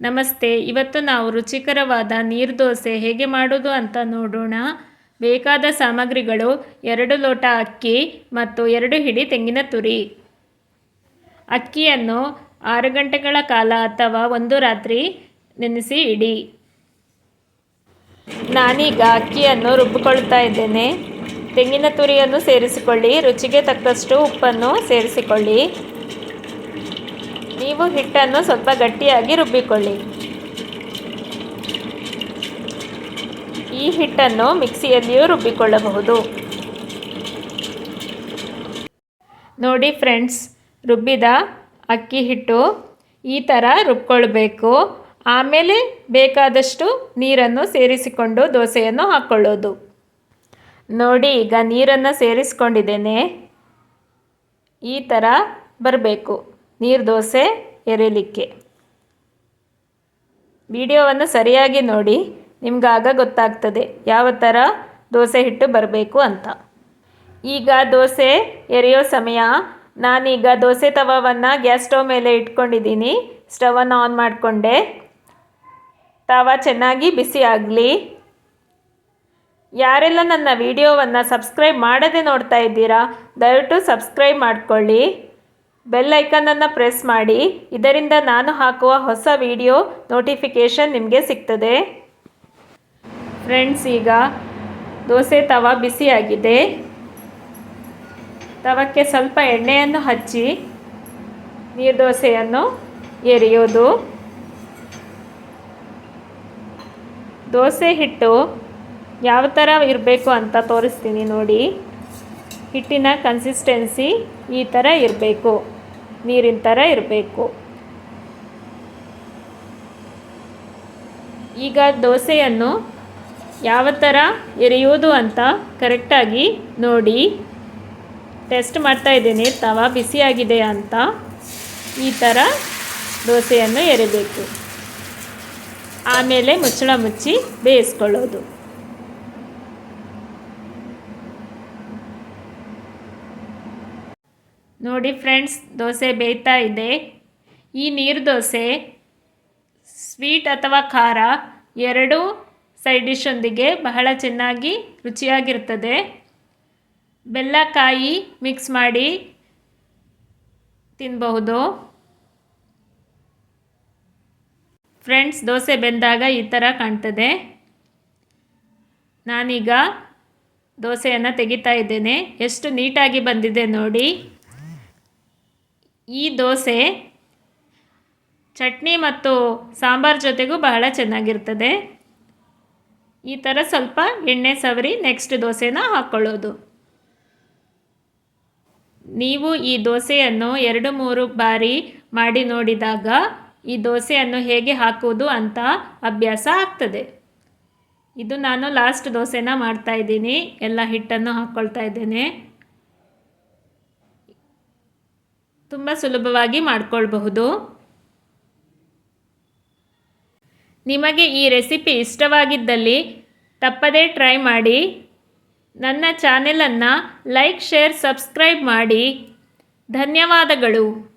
ನಮಸ್ತೆ, ಇವತ್ತು ನಾವು ರುಚಿಕರವಾದ ನೀರು ದೋಸೆ ಹೇಗೆ ಮಾಡೋದು ಅಂತ ನೋಡೋಣ. ಬೇಕಾದ ಸಾಮಗ್ರಿಗಳು ಎರಡು ಲೋಟ ಅಕ್ಕಿ ಮತ್ತು ಎರಡು ಹಿಡಿ ತೆಂಗಿನ ತುರಿ. ಅಕ್ಕಿಯನ್ನು ಆರು ಗಂಟೆಗಳ ಕಾಲ ಅಥವಾ ಒಂದು ರಾತ್ರಿ ನೆನೆಸಿ ಇಡಿ. ನಾನೀಗ ಅಕ್ಕಿಯನ್ನು ರುಬ್ಬಿಕೊಳ್ತಾ ಇದ್ದೇನೆ. ತೆಂಗಿನ ತುರಿಯನ್ನು ಸೇರಿಸಿಕೊಳ್ಳಿ, ರುಚಿಗೆ ತಕ್ಕಷ್ಟು ಉಪ್ಪನ್ನು ಸೇರಿಸಿಕೊಳ್ಳಿ. ನೀವು ಹಿಟ್ಟನ್ನು ಸ್ವಲ್ಪ ಗಟ್ಟಿಯಾಗಿ ರುಬ್ಬಿಕೊಳ್ಳಿ. ಈ ಹಿಟ್ಟನ್ನು ಮಿಕ್ಸಿಯಲ್ಲಿಯೂ ರುಬ್ಬಿಕೊಳ್ಳಬಹುದು. ನೋಡಿ ಫ್ರೆಂಡ್ಸ್, ರುಬ್ಬಿದ ಅಕ್ಕಿ ಹಿಟ್ಟು ಈ ಥರ ರುಬ್ಕೊಳ್ಬೇಕು. ಆಮೇಲೆ ಬೇಕಾದಷ್ಟು ನೀರನ್ನು ಸೇರಿಸಿಕೊಂಡು ದೋಸೆಯನ್ನು ಹಾಕ್ಕೊಳ್ಳೋದು. ನೋಡಿ, ಈಗ ನೀರನ್ನು ಸೇರಿಸ್ಕೊಂಡಿದ್ದೇನೆ. ಈ ಥರ ಬರಬೇಕು. ನೀರು ದೋಸೆ ಎರೆಯಲಿಕ್ಕೆ ವಿಡಿಯೋವನ್ನು ಸರಿಯಾಗಿ ನೋಡಿ, ನಿಮ್ಗಾಗ ಗೊತ್ತಾಗ್ತದೆ ಯಾವ ಥರ ದೋಸೆ ಹಿಟ್ಟು ಬರಬೇಕು ಅಂತ. ಈಗ ದೋಸೆ ಎರೆಯೋ ಸಮಯ. ನಾನೀಗ ದೋಸೆ ತವವನ್ನು ಗ್ಯಾಸ್ ಸ್ಟವ್ ಮೇಲೆ ಇಟ್ಕೊಂಡಿದ್ದೀನಿ. ಸ್ಟವನ್ನು ಆನ್ ಮಾಡಿಕೊಂಡೆ. ತವ ಚೆನ್ನಾಗಿ ಬಿಸಿ ಆಗಲಿ. ಯಾರೆಲ್ಲ ನನ್ನ ವಿಡಿಯೋವನ್ನು ಸಬ್ಸ್ಕ್ರೈಬ್ ಮಾಡದೆ ನೋಡ್ತಾ ಇದ್ದೀರಾ, ದಯವಿಟ್ಟು ಸಬ್ಸ್ಕ್ರೈಬ್ ಮಾಡಿಕೊಳ್ಳಿ. ಬೆಲ್ ಐಕನನ್ನು ಪ್ರೆಸ್ ಮಾಡಿ. ಇದರಿಂದ ನಾನು ಹಾಕುವ ಹೊಸ ವಿಡಿಯೋ ನೋಟಿಫಿಕೇಷನ್ ನಿಮಗೆ ಸಿಗ್ತದೆ. ಫ್ರೆಂಡ್ಸ್, ಈಗ ದೋಸೆ ತವ ಬಿಸಿಯಾಗಿದೆ. ತವಕ್ಕೆ ಸ್ವಲ್ಪ ಎಣ್ಣೆಯನ್ನು ಹಚ್ಚಿ ನೀರು ದೋಸೆಯನ್ನು ಎರೆಯೋದು. ದೋಸೆ ಹಿಟ್ಟು ಯಾವ ಥರ ಇರಬೇಕು ಅಂತ ತೋರಿಸ್ತೀನಿ ನೋಡಿ. ಹಿಟ್ಟಿನ ಕನ್ಸಿಸ್ಟೆನ್ಸಿ ಈ ಥರ ಇರಬೇಕು. ನೀರಿನ ಥರ ಇರಬೇಕು. ಈಗ ದೋಸೆಯನ್ನು ಯಾವ ಥರ ಎರೆಯುವುದು ಅಂತ ಕರೆಕ್ಟಾಗಿ ನೋಡಿ. ಟೆಸ್ಟ್ ಮಾಡ್ತಾ ಇದ್ದೀನಿ, ತವ ಬಿಸಿಯಾಗಿದೆ ಅಂತ. ಈ ಥರ ದೋಸೆಯನ್ನು ಎರಿಬೇಕು. ಆಮೇಲೆ ಮುಚ್ಚಳ ಮುಚ್ಚಿ ಬೇಯಿಸ್ಕೊಳ್ಳೋದು. ನೋಡಿ ಫ್ರೆಂಡ್ಸ್, ದೋಸೆ ಬೇಯ್ತಾ ಇದೆ. ಈ ನೀರು ದೋಸೆ, ಸ್ವೀಟ್ ಅಥವಾ ಖಾರ ಎರಡೂ ಸೈಡ್ ಡಿಶೊಂದಿಗೆ ಬಹಳ ಚೆನ್ನಾಗಿ ರುಚಿಯಾಗಿರ್ತದೆ. ಬೆಲ್ಲ ಕಾಯಿ ಮಿಕ್ಸ್ ಮಾಡಿ ತಿನ್ನಬಹುದು ಫ್ರೆಂಡ್ಸ್, ದೋಸೆ ಬೆಂದಾಗ ಈ ಥರ ಕಾಣ್ತದೆ. ನಾನೀಗ ದೋಸೆಯನ್ನು ತೆಗಿತಾ ಇದ್ದೇನೆ. ಎಷ್ಟು ನೀಟಾಗಿ ಬಂದಿದೆ ನೋಡಿ. ಈ ದೋಸೆ ಚಟ್ನಿ ಮತ್ತು ಸಾಂಬಾರ್ ಜೊತೆಗೂ ಬಹಳ ಚೆನ್ನಾಗಿರ್ತದೆ. ಈ ಥರ ಸ್ವಲ್ಪ ಎಣ್ಣೆ ಸವರಿ ನೆಕ್ಸ್ಟ್ ದೋಸೆನ ಹಾಕ್ಕೊಳ್ಳೋದು ನೀವು ಈ ದೋಸೆಯನ್ನು ಎರಡು ಮೂರು ಬಾರಿ ಮಾಡಿ ನೋಡಿದಾಗ ಈ ದೋಸೆಯನ್ನು ಹೇಗೆ ಹಾಕುವುದು ಅಂತ ಅಭ್ಯಾಸ ಆಗ್ತದೆ. ಇದು ನಾನು ಲಾಸ್ಟ್ ದೋಸೆನ ಮಾಡ್ತಾ ಇದ್ದೀನಿ. ಎಲ್ಲ ಹಿಟ್ಟನ್ನು ಹಾಕ್ಕೊಳ್ತಾ ಇದ್ದೇನೆ. ತುಂಬ ಸುಲಭವಾಗಿ ಮಾಡಿಕೊಳ್ಬಹುದು. ನಿಮಗೆ ಈ ರೆಸಿಪಿ ಇಷ್ಟವಾಗಿದ್ದಲ್ಲಿ ತಪ್ಪದೇ ಟ್ರೈ ಮಾಡಿ. ನನ್ನ ಚಾನೆಲನ್ನು ಲೈಕ್, ಶೇರ್, ಸಬ್ಸ್ಕ್ರೈಬ್ ಮಾಡಿ. ಧನ್ಯವಾದಗಳು.